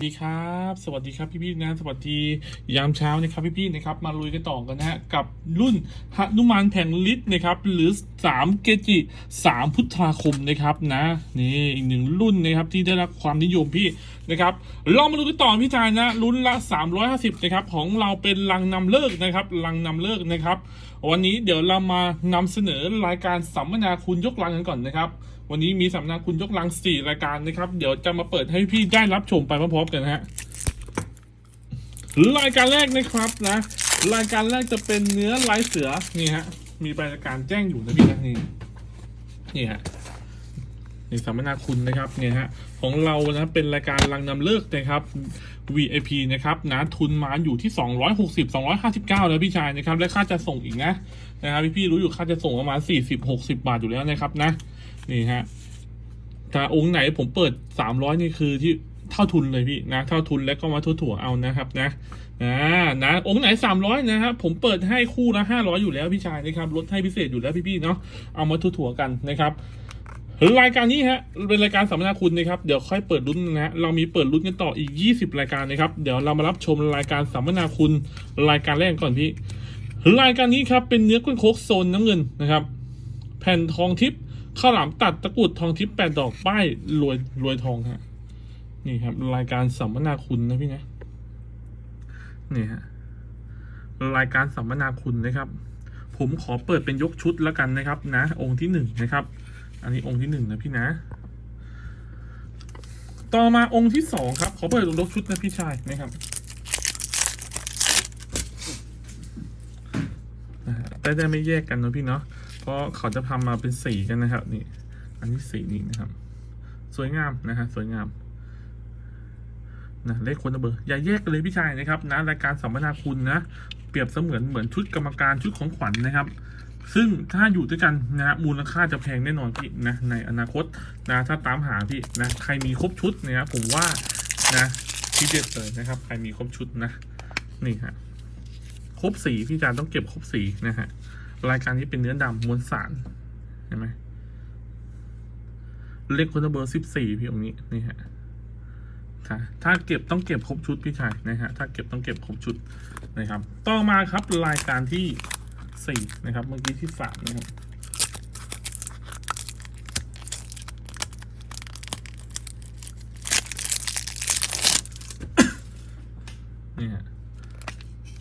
สวัสดีครับ สวัสดีครับพี่ๆนะ สวัสดียามเช้านะครับพี่ๆนะครับ มาลุยกันต่อกันนะฮะกับรุ่นหนุมานแผงฤทธิ์นะครับ หรือ 3 เกจิ 3 พุทธาคมนะครับนะนี่อีกหนึ่งรุ่นนะครับที่ได้รับความนิยมพี่นะครับลองมาดูกันต่อพี่ชายนะรุ่นละ 350นะครับของเราเป็นลังนำเลิกนะครับลังนำเลิกนะครับ วันนี้เดี๋ยวเรามานำเสนอรายการสัมมนาคุณยกลังกันก่อนนะครับ วันนี้มีสัมมนาคุณยกลังสี่รายการนะครับ เดี๋ยวจะมาเปิดให้พี่ได้รับชมไปพร้อมๆกันฮะรายการแรกนะครับนะ รายการแรกจะเป็นเนื้อลายเสือนี่ฮะมีรายการแจ้งอยู่นะพี่นะนี่นี่ฮะนี่สัมมนาคุณนะครับเนี่ยฮะของเรานะเป็นรายการรังนำเลิกนะครับ VIP นะครับนะทุนมาอยู่ที่ 260 259แล้วพี่ชายนะครับและค่าจะส่งอีกนะนะครับพี่ๆรู้อยู่ค่าจะส่งประมาณ 40 60 บาทอยู่แล้วนะครับนะ นี่ฮะถ้าองค์ไหนผมเปิด300นี่คือที่เท่าทุนเลยพี่นะเท่าทุนแล้วก็มาถั่วๆเอานะครับนะอ่านะองค์ไหน300นะครับผมเปิดให้คู่ละ500อยอยู่แล้วพี่ชายนะครับลดให้พิเศษอยู่แล้วพี่ๆเนาะเอามาถั่วๆกันนะครับรายการนี้ฮะเป็นรายการสัมมนาคุณนะครับเดี๋ยวค่อยเปิดรุ่นนะฮะเรามีเปิดรุ่นกันต่ออีก 20 รายการนะครับเดี๋ยวเรามารับชมรายการสัมมนาคุณรายการแรกก่อนพี่รายการนี้ครับเป็นเนื้อกุ้นโคกโซนน้ำเงินนะครับ แผ่นทองทิพย์ ข้าวหลามตัดตะกรุดทองทิพย์แปดดอกป้ายรวยรวยทองฮะ นี่ครับ รายการสัมมนาคุณนะพี่นะ นี่ฮะ รายการสัมมนาคุณนะครับ ผมขอเปิดเป็นยกชุดแล้วกันนะครับ นะ องค์ที่หนึ่งนะครับ อันนี้องค์ที่หนึ่งนะพี่นะ ต่อมาองค์ที่สองครับ ขอเปิดยกชุดนะพี่ชายนะครับนะฮะได้ไม่แยกกันนะพี่เนาะ เพราะเขาจะทำมาเป็นสีกันนะครับ นี่ อันนี้สีนี้นะครับ สวยงามนะฮะสวยงามนะเลขคนเบอร์อย่าแยกกันเลยพี่ชายนะครับนะรายการสัมมนาคุณนะเปรียบเสมือนเหมือนชุดกรรมการชุดของขวัญนะครับ ซึ่งถ้าอยู่ด้วยกันนะฮะมูลค่าจะแพงแน่นอนพี่นะในอนาคตนะถ้าตามหาพี่นะใครมีครบชุดนะครับผมว่านะพี่เด็ดเลยนะครับ ใครมีครบชุดนะ นี่ฮะครบสีพี่จานต้องเก็บครบสีนะฮะ รายการนี้เป็นเนื้อดำมวลสารเห็นไหมเลขคนเบอร์สิบสี่พี่ตรงนี้นี่ฮะถ้าเก็บต้องเก็บครบชุดพี่ชายนะฮะถ้าเก็บต้องเก็บครบชุดนะครับ ต่อมาครับรายการที่สี่นะครับ เมื่อกี้ที่สามนะครับนี่ย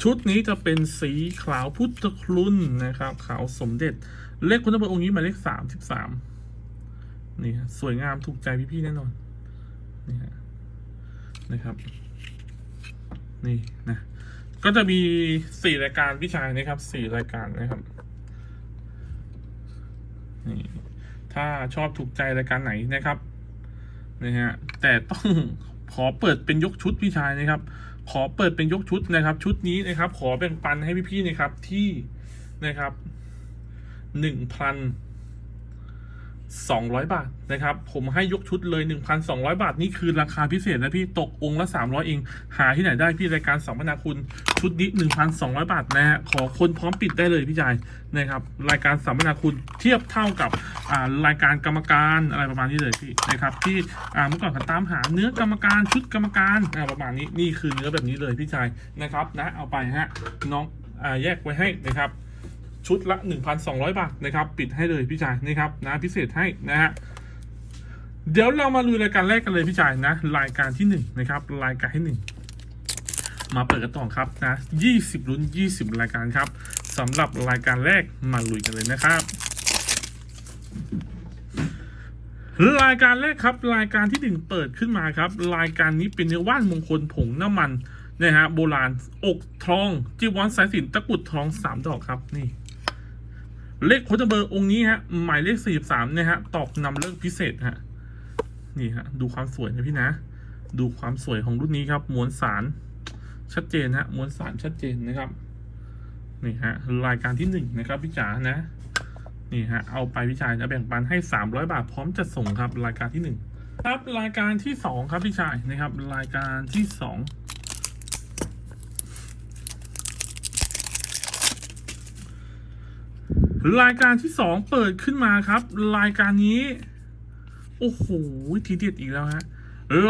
ชุดนี้จะเป็นสีขาวพุทธคลุนนะครับ ขาวสมเด็จ เลขคุณเบอร์องค์นี้หมายเลขสามสิบสามนี่ฮะสวยงามถูกใจพี่ๆแน่นอนนี่ฮะนะครับ นี่นะก็จะมีสี่รายการพี่ชายนะครับสี่รายการนะครับนี่ถ้าชอบถูกใจรายการไหนนะครับนะฮะแต่ต้องขอเปิดเป็นยกชุดพี่ชายนะครับ ขอเปิดเป็นยกชุดนะครับ ชุดนี้นะครับ ขอแบ่งปันให้พี่ๆนะครับที่นะครับหนึ่งพัน สองร้อยบาทนะครับ ผมให้ยกชุดเลยหนึ่งพันสองร้อยบาท นี่คือราคาพิเศษนะพี่ตกองค์ละสามร้อยเอง หาที่ไหนได้พี่รายการสัมมนาคุณชุดนี้หนึ่งพันสองร้อยบาทนะฮะขอคนพร้อมปิดได้เลยพี่ชายนะครับรายการสัมมนาคุณเทียบเท่ากับอ่ารายการกรรมการอะไรประมาณนี้เลยพี่นะครับที่อ่าเมื่อก่อนเขาตามหาเนื้อกรรมการชุดกรรมการอ่าประมาณนี้นี่คือเนื้อแบบนี้เลยพี่ชายนะครับนะเอาไปฮะน้องอ่าแยกไว้ให้นะครับ ชุดละ 1,200 บาทนะครับ ปิดให้เลยพี่ชายนะครับนะพิเศษให้นะฮะเดี๋ยวเรามาลุยรายการแรกกันเลยพี่ชายนะ รายการที่หนึ่งนะครับรายการที่หนึ่งมาเปิดกันต่อครับนะ 20ลุ้น 20 รายการครับสำหรับรายการแรกมาลุยกันเลยนะครับรายการแรกครับ รายการที่หนึ่งเปิดขึ้นมาครับ รายการนี้เป็นเนื้อว่านมงคลผงน้ำมันนะฮะโบราณอกทองจีวรสายสินตะกุดทองสามดอกครับนี่ เลขโคตเบอร์องค์นี้ฮะ หมายเลขสี่สามเนี่ยฮะ ตอกนำเลิกพิเศษฮะ นี่ฮะ ดูความสวยนะพี่นะ ดูความสวยของรุ่นนี้ครับ มวลสารชัดเจนฮะ มวลสารชัดเจนนะครับ นี่ฮะ รายการที่หนึ่งนะครับพี่จ๋านะ นี่ฮะ เอาไปพี่ชายนะแบ่งปันให้สามร้อยบาทพร้อมจะส่งครับ รายการที่หนึ่งครับ รายการที่สองครับพี่ชายนะครับ รายการที่สอง รายการที่สองเปิดขึ้นมาครับ รายการนี้ โอ้โหทีเด็ดอีกแล้วฮะ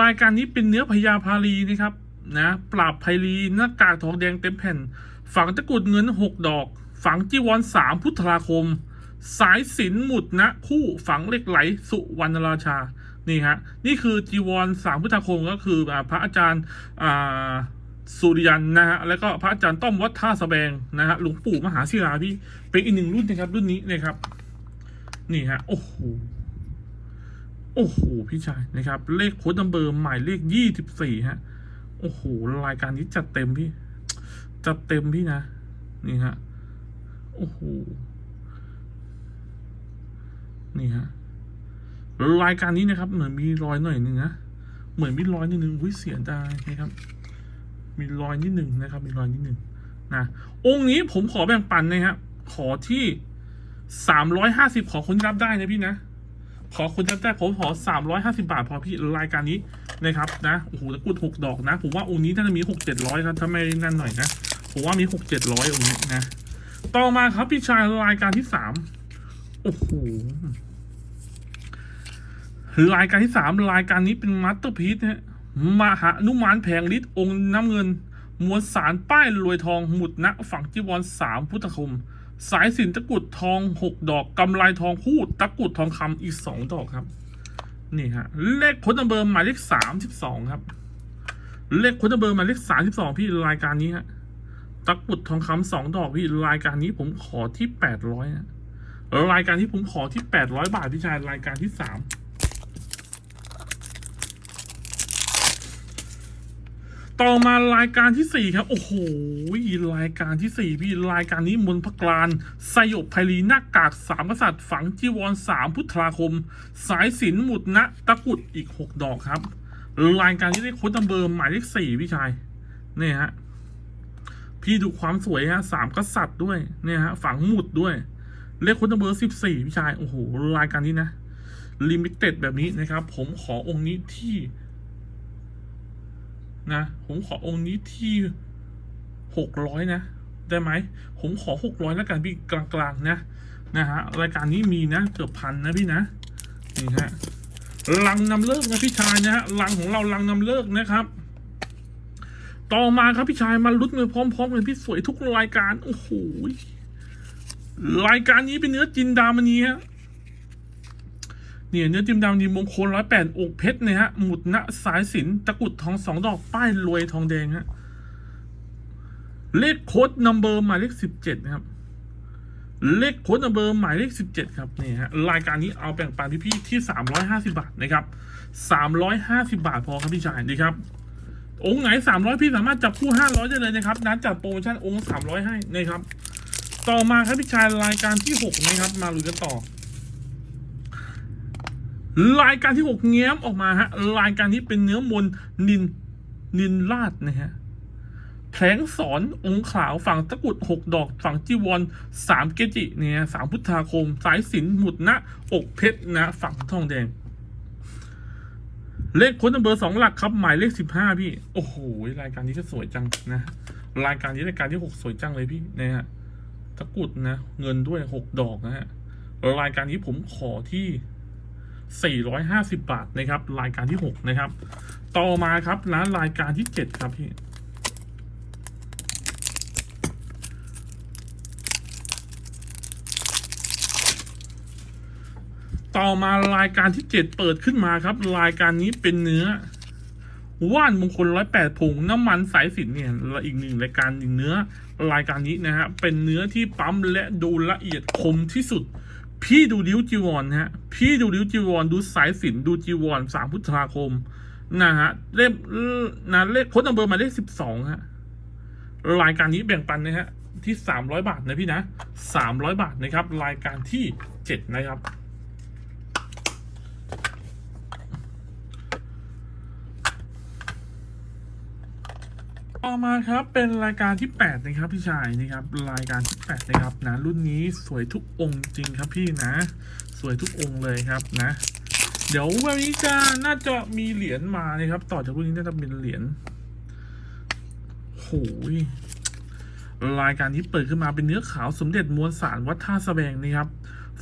รายการนี้เป็นเนื้อพญาพาลีนะครับ นะ ปราบไพลีหน้ากากทองแดงเต็มแผ่น ฝังตะกุดเงินหกดอก ฝังจีวรสามพุทธราคม สายสินหมุดนะ คู่ฝังเหล็กไหลสุวรรณราชา นี่ฮะ นี่คือจีวรสามพุทธราคมก็คือพระอาจารย์อ่า สุริยันนะฮะแล้วก็พระอาจารย์ต้อมวัดท่าสแบงนะฮะหลวงปู่มหาศิลาพี่เป็นอีกหนึ่งรุ่นนะครับรุ่นนี้นะครับ นี่ฮะโอ้โหโอ้โหพี่ชายนะครับ เลขโค้ดนัมเบอร์หมายเลขยี่สิบสี่ฮะโอ้โหรายการนี้จัดเต็มพี่ จัดเต็มพี่นะ นี่ฮะโอ้โหนี่ฮะรายการนี้นะครับ เหมือนมีรอยหน่อยหนึ่งนะเหมือนมีรอยนิดนึงอุ้ยเสียดายนะครับ มีรอยนิดหนึ่งนะครับ มีรอยนิดหนึ่งนะองค์นี้ผมขอแบ่งปันนะครับขอที่สามร้อยห้าสิบขอคนที่รับได้นะพี่นะ ขอคนรับได้ผมขอสามร้อยห้าสิบาทพอพี่รายการนี้นะครับนะโอ้โหตะกุดหกดอกนะ ผมว่าองค์นี้น่าจะมีหกเจ็ดร้อยครับถ้าไม่นั่นหน่อยนะผมว่ามีหกเจ็ดร้อยองค์นี้นะต่อมาครับพี่ชายรายการที่สามโอ้โหรายการที่สามรายการนี้เป็นมาสเตอร์พีซนะฮะ มหานุมานแผงฤทธิ์องค์น้ำเงิน มวลสารป้ายรวยทองหมุดนะฝังจีวรสามพุทธคม สายสินตะกุดทองหกดอกกำไลทองคู่ตะกุดทองคำอีกสองดอกครับ นี่ฮะเลขพ้นเบอร์หมายเลขสามสิบสองครับ เลขพ้นเบอร์หมายเลขสามสิบสองพี่รายการนี้ฮะตะกุดทองคำสองดอกพี่รายการนี้ผมขอที่แปดร้อยนะรายการที่ผมขอที่แปดร้อยบาทพี่ชายรายการที่สาม ต่อมารายการที่สี่ครับ โอ้โหรายการที่สี่พี่รายการนี้มนพกลานสยบไพลีหน้ากากสามกษัตริย์ฝังจีวรสามพุทธาคม สายสินหมุดนะตะกุดอีกหกดอกครับ รายการนี้ได้โค้ดนัมเบอร์หมายเลขสี่พี่ชายเนี่ยฮะพี่ดูความสวยฮะสามกษัตริย์ด้วยเนี่ยฮะฝังหมุดด้วย เลขโค้ดนัมเบอร์สิบสี่พี่ชายโอ้โหรายการนี้นะลิมิเต็ดแบบนี้นะครับ ผมขอองค์นี้ที่ นะ ผมขอองค์นี้ที่หกร้อยนะ ได้ไหม ผมขอหกร้อยแล้วกันพี่กลางๆนะ นะฮะ รายการนี้มีนะ เกือบพันนะพี่นะ นี่ฮะ ลังนำเลิกนะพี่ชายนะฮะ ลังของเราลังนำเลิกนะครับ ต่อมาครับพี่ชายมาลุ้นกันพร้อมๆกันพี่สวยทุกรายการ โอ้โห รายการนี้เป็นเนื้อจินดามณีฮะ เนี่ยเนื้อจิ้มดำดีมงคลร้อยแปดอกเพชรเนี่ยฮะหมุดณสายสินตะกุดทองสองดอกป้ายรวยทองแดงฮะเลขโค้ดนัมเบอร์หมายเลขสิบเจ็ดนะครับ เลขโค้ดนัมเบอร์หมายเลขสิบเจ็ดครับนี่ฮะรายการนี้เอาแบ่งปันพี่ๆที่สามร้อยห้าสิบาทนะครับสามร้อยห้าสิบาทพอครับพี่ชายดีครับ องค์ไหนสามร้อยพี่สามารถจับคู่ห้าร้อยได้เลยนะครับนัดจัดโปรโมชั่นองค์สามร้อยให้นะครับ ต่อมาครับพี่ชายรายการที่หกนะครับ มาลุยกันต่อ รายการที่หกแง้มออกมาฮะรายการนี้เป็นเนื้อมนนินนินลาดนะฮะแผลงสอนองค์ขาวฝั่งตะกุดหกดอกฝั่งจีวรสามเกจิเนี่ยสามพุทธาคม สายสินหมุดนะอกเพชรนะ ฝั่งทองแดง เลขค้นเบอร์สองหลักครับ หมายเลขสิบห้าพี่ โอ้โหรายการนี้ก็สวยจังนะ รายการนี้รายการที่หกสวยจังเลยพี่นะฮะตะกุดนะ เงินด้วยหกดอกนะฮะรายการนี้ผมขอที่ 450 บาทนะครับ รายการที่ 6 นะครับ ต่อมาครับร้านรายการที่ 7 ครับพี่ต่อมารายการที่ 7 เปิดขึ้นมาครับ รายการนี้เป็นเนื้อ ว่านมงคลร้อยแปดผงน้ำมันสายสินเนี่ยอีกหนึ่งรายการอีกเนื้อ รายการนี้นะฮะเป็นเนื้อที่ปั๊มและดูละเอียดคมที่สุด พี่ดูดิ้วจีวรฮะ พี่ดูดิ้วจีวร ดูสายสินดูจีวรสามพุทธาคม นะฮะเลขนะเลขค้นัมเบอร์มาเลขสิบสองฮะรายการนี้แบ่งปันนะฮะที่สามร้อยบาทนะพี่นะสามร้อยบาทนะครับ รายการที่เจ็ดนะครับ ต่อมาครับเป็นรายการที่ 8 นะครับพี่ชายนะครับรายการที่ 8 นะครับนะรุ่นนี้สวยทุกองค์จริงครับพี่นะ สวยทุกองค์เลยครับนะ เดี๋ยววันนี้จะน่าจะมีเหรียญมานะครับ ต่อจากรุ่นนี้น่าจะเป็นเหรียญโหยรายการที่เปิดขึ้นมาเป็นเนื้อขาวสมเด็จมวลสารวัดท่าสะแบงนะครับ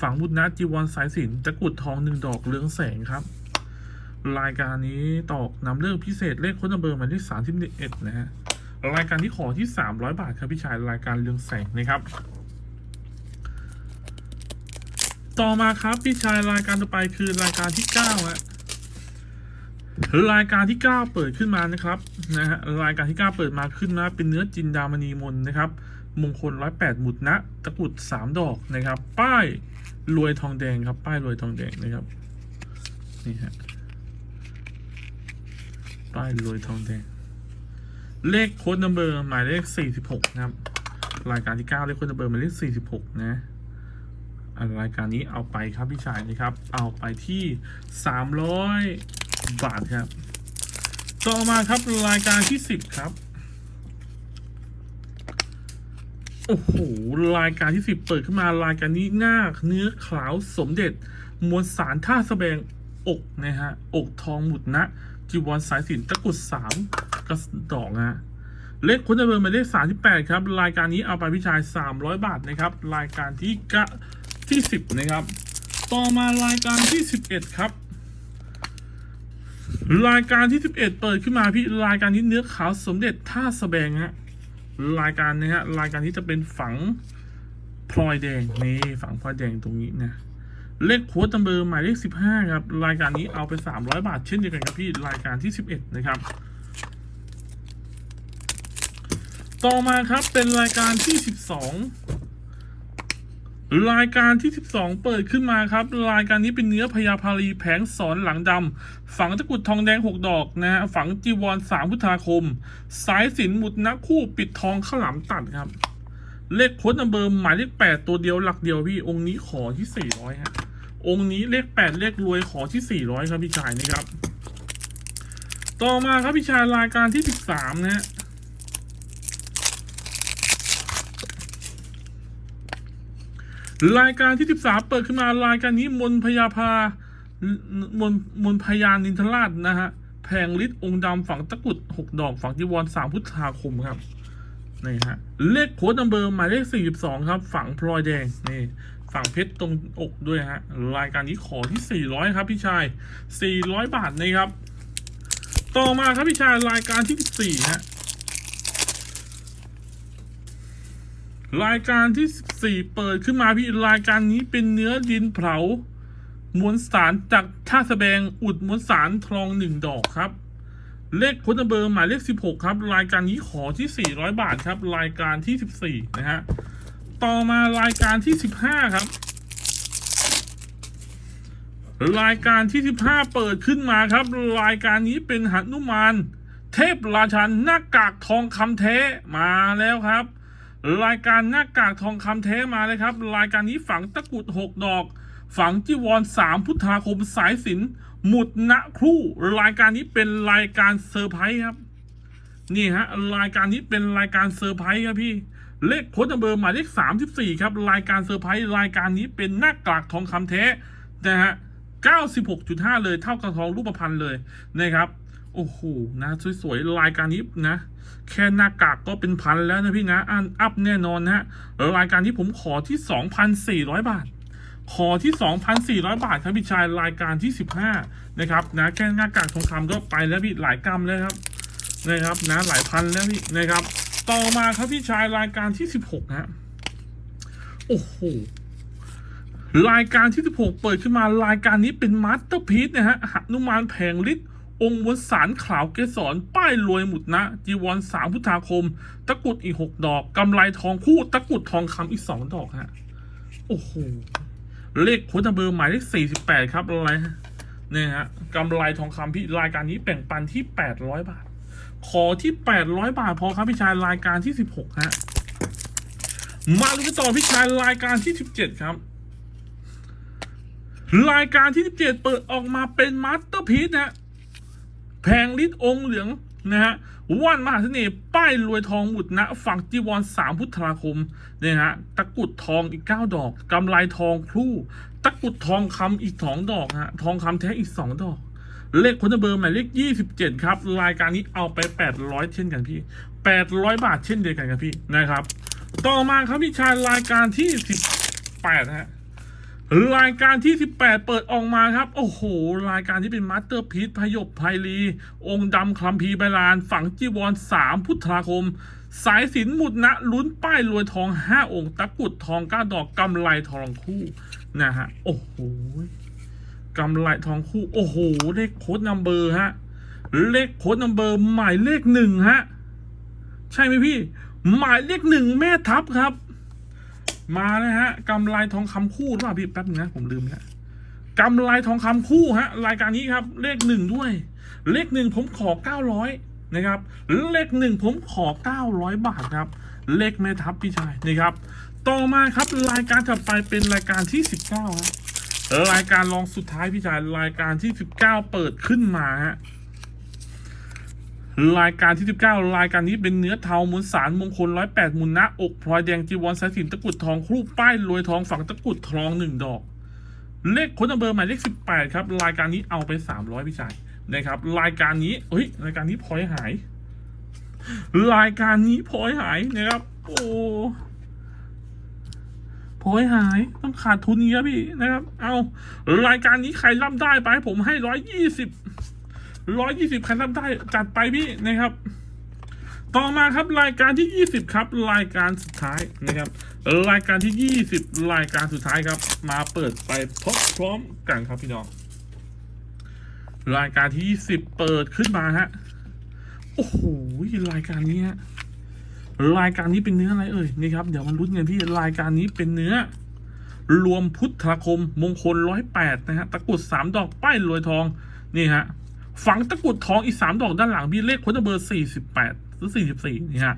ฝังบุญนะจีวรสายสินตะกรุดทองหนึ่งดอกเรืองแสงครับ รายการนี้ตอกนำเรื่องพิเศษเลขค้นเบอร์มายเลขสามที่เอ็ดนะฮะรายการที่ขอที่สามร้อยบาทครับพี่ชายรายการเรืองแสงนะครับ ต่อมาครับพี่ชายรายการต่อไปคือรายการที่เก้าฮะรายการที่เก้าเปิดขึ้นมานะครับนะฮะรายการที่เก้าเปิดมาขึ้นมาเป็นเนื้อจินดามณีมนนะครับมงคลร้อยแปดหมุดนะตะกรุดสามดอกนะครับ ป้ายรวยทองแดงครับ ป้ายรวยทองแดงนะครับนี่ฮะ ป้ายรวยทองแดง เลขโค้ดนัมเบอร์หมายเลขสี่สิบหกนะครับ รายการที่เก้าเลขโค้ดนัมเบอร์หมายเลขสี่สิบหกนะรายการนี้เอาไปครับพี่ชายนะครับ เอาไปที่สามร้อยบาทครับ ต่อมาครับรายการที่สิบครับ โอ้โห รายการที่สิบเปิดขึ้นมารายการนี้หน้าเนื้อขาวสมเด็จ มวลสารท่าสแสดงอกนะฮะ อกทองหมุดนะ จีวรสายสินตะกรุดสามกระดอกฮะเลขคุณจะเบอร์หมายเลขสามที่แปดครับ รายการนี้เอาไปพี่ชายสามร้อยบาทนะครับ รายการที่กะที่สิบนะครับ ต่อมารายการที่สิบเอ็ดครับ รายการที่สิบเอ็ดเปิดขึ้นมาพี่รายการนี้เนื้อขาวสมเด็จท่าสแสดงฮะรายการนะฮะรายการที่จะเป็นฝังพลอยแดงนี่ฝังพลอยแดงตรงนี้นะ เลขค้ดตัมเบอร์หมายเลขสิบห้าครับ รายการนี้เอาไปสามร้อยบาท เช่นเดียวกันครับพี่ รายการที่สิบเอ็ดนะครับ ต่อมาครับเป็นรายการที่สิบสองรายการที่สิบสองเปิดขึ้นมาครับ รายการนี้เป็นเนื้อพญาพารีแผงสอนหลังดำฝังตะกุดทองแดงหกดอกนะฮะฝังจีวรสามพุทธาคม สายสินหมุดนักคู่ปิดทองข้าวหลามตัดครับเลขโค้ดนัมเบอร์หมายเลขแปดตัวเดียวหลักเดียวพี่ องค์นี้ขอที่สี่ร้อยฮะ องค์นี้เลขแปดเลขรวยขอที่สี่ร้อยครับพี่ชายนะครับ ต่อมาครับพี่ชายรายการที่สิบสามนะฮะรายการที่สิบสามเปิดขึ้นมารายการนี้มนพยาพามนมนพยานินทราชนะฮะแผงฤทธิ์องค์ดำฝังตะกุดหกดอกฝังจีวรสามพุทธาคมครับนี่ฮะเลขโค้ดนัมเบอร์หมายเลขสี่สิบสองครับ ฝังพลอยแดงนี่ ฝังเพชรตรงอกด้วยฮะ รายการนี้ขอที่สี่ร้อยครับพี่ชายสี่ร้อยบาทนะครับ ต่อมาครับพี่ชายรายการที่สี่ฮะ รายการที่สี่เปิดขึ้นมาพี่รายการนี้เป็นเนื้อดินเผามวลสารจากท่าสแสดงอุดมวลสารทองหนึ่งดอกครับ เลขพุทธเบอร์หมายเลขสิบหกครับ รายการนี้ขอที่สี่ร้อยบาทครับ รายการที่สิบสี่นะฮะ ต่อมารายการที่สิบห้าครับ รายการที่สิบห้าเปิดขึ้นมาครับ รายการนี้เป็นหันุมานเทพราชันหน้ากากทองคำแท้มาแล้วครับ รายการหน้ากากทองคำแท้มาเลยครับ รายการนี้ฝังตะกรุดหกดอก ฝังจีวรสามพุทธาคมสายสินหมุดณครู่รายการนี้เป็นรายการเซอร์ไพรส์ครับ นี่ฮะรายการนี้เป็นรายการเซอร์ไพรส์ครับพี่ เลขโค้ดนัมเบอร์หมายเลขสามสิบสี่ครับ รายการเซอร์ไพรส์รายการนี้เป็นหน้ากากทองคำแท้นะฮะเก้าสิบหกจุดห้าเลยเท่ากับทองรูปพรรณเลยนะครับโอ้โห นะ สวยๆ รายการนี้นะ แค่หน้ากากก็เป็นพันแล้วนะพี่นะอันอัพแน่นอนนะฮะรายการที่ผมขอที่สองพันสี่ร้อยบาท ขอที่สองพันสี่ร้อยบาทครับพี่ชายรายการที่สิบห้านะครับ นะ แค่หน้ากากทองคำก็ไปแล้วพี่หลายกรัมแล้วครับ นะครับ นะ หลายพันแล้วพี่นะครับ ต่อมาครับพี่ชายรายการที่สิบหกฮะโอ้โหรายการที่16เปิดขึ้นมารายการนี้เป็นมาสเตอร์พีซนะฮะหนุมานแผงฤทธิ์องค์มวลสารขาวเกสรป้ายรวยหมุดนะ จีวรสามพุทธาคม ตะกุดอีกหกดอกกำไรทองคู่ตะกุดทองคำอีกสองดอกฮะโอ้โหเลขโค้ดเบอร์หมายเลขสี่สิบแปดครับอะไรฮะเนี่ยฮะกำไรทองคำพี่รายการนี้แบ่งปันที่แปดร้อยบาท ขอที่แปดร้อยบาทพอครับพี่ชายรายการที่สิบหกฮะ มาลุ้นต่อพี่ชายรายการที่สิบเจ็ดครับ รายการที่ 17 เปิดออกมาเป็นมาสเตอร์พีซนะแผงฤทธิ์องเหลืองนะฮะว่านมหาเสน่ห์ป้ายรวยทองหมุดนะฝั่งจีวรสามพุทธาคมเนี่ยฮะตะกุดทองอีกเก้าดอกกำไรทองครู่ ตะกุดทองคำอีกสองดอกฮะทองคำแท้อีกสองดอก เลขคนเบอร์หมายเลขยี่สิบเจ็ดครับ รายการนี้เอาไปแปดร้อยเช่นกันพี่แปดร้อยบาทเช่นเดียวกันครับพี่นะครับ ต่อมาครับพี่ชายรายการที่สิบแปดฮะรายการที่ 18 เปิดออกมาครับ โอ้โห รายการที่เป็นมาสเตอร์พีซพยบไพลี องค์ดำคลัมพีร์ไบลาน ฝังจีวรสามพุทธาคม สายสินหมุดนะ ลุ้นป้ายรวยทอง 5 องค์ตะกุดทองก้าดอกกำไรทองคู่ นะฮะ โอ้โห กำไรทองคู่ โอ้โห เลขโค้ดนัมเบอร์ฮะ เลขโค้ดนัมเบอร์หมายเลขหนึ่งฮะ ใช่ไหมพี่ หมายเลขหนึ่งแม่ทัพครับ มาเลยฮะกำไรทองคำคู่หรือเปล่าพี่แป๊บนึงนะผมลืมแล้วกำไรทองคำคู่ฮะ รายการนี้ครับ เลขหนึ่งด้วย เลขหนึ่งผมขอเก้าร้อยนะครับ เลขหนึ่งผมขอเก้าร้อยบาทครับ เลขแม่ทัพพี่ชายนะครับ ต่อมาครับรายการถัดไปเป็นรายการที่สิบเก้าฮะ รายการรองสุดท้ายพี่ชายรายการที่สิบเก้าเปิดขึ้นมาฮะรายการที่19รายการนี้เป็นเนื้อเทามูลสารมงคล108มุนนะอกพลอยแดงจีวรสายสินตะกุดทองครูปป้ายรวยทองฝังตะกุดทองหนึ่งดอก เลขคนเบอร์หมายเลข18ครับ รายการนี้เอาไป300พี่ชายนะครับ รายการนี้เฮ้ยรายการนี้พลอยหาย รายการนี้พลอยหายนะครับ โอ้ พลอยหายต้องขาดทุนเยอะพี่นะครับ เอารายการนี้ใครรับได้ไป ผมให้ร้อยยี่สิบร้อยยี่สิบคันรับได้จัดไปพี่นะครับ ต่อมาครับรายการที่ยี่สิบครับ รายการสุดท้ายนะครับ รายการที่ยี่สิบรายการสุดท้ายครับ มาเปิดไปพร้อมพร้อมๆกันครับพี่น้อง รายการที่ยี่สิบเปิดขึ้นมาฮะโอ้โหรายการนี้ฮะ รายการนี้เป็นเนื้ออะไรเอ่ยนี่ครับเดี๋ยวมันลุ้นกันพี่รายการนี้เป็นเนื้อ รวมพุทธคมมงคลร้อยแปดนะฮะตะกุดสามดอกป้ายรวยทองนี่ฮะฝังตะกุดทองอีกสามดอกด้านหลังพี่เลขค้ดเบอร์สี่สิบแปดหรือสี่สิบสี่นี่ฮะ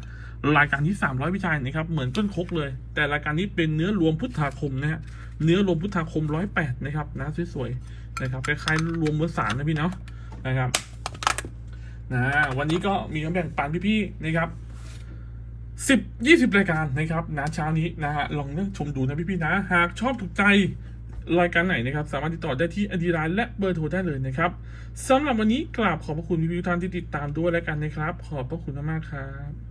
รายการที่สามร้อยวิชัยนะครับเหมือนต้นคกเลย แต่รายการนี้เป็นเนื้อรวมพุทธาคมนะฮะเนื้อรวมพุทธาคมร้อยแปดนะครับนะสวยๆนะครับคล้ายๆรวมเมวลสารนะพี่เนาะนะครับนะวันนี้ก็มีมาแบ่งปันพี่ๆนะครับ สิบยี่สิบรายการนะครับนะเช้านี้นะฮะลองเลือกชมดูนะพี่ๆนะ หากชอบถูกใจรายการไหนนะครับ สามารถติดต่อได้ที่อดีรานและเบอร์โทรได้เลยนะครับสำหรับวันนี้กราบขอบพระคุณพี่ๆทุกท่านที่ติดตามด้วยแล้วกันนะครับ ขอบพระคุณมากๆครับ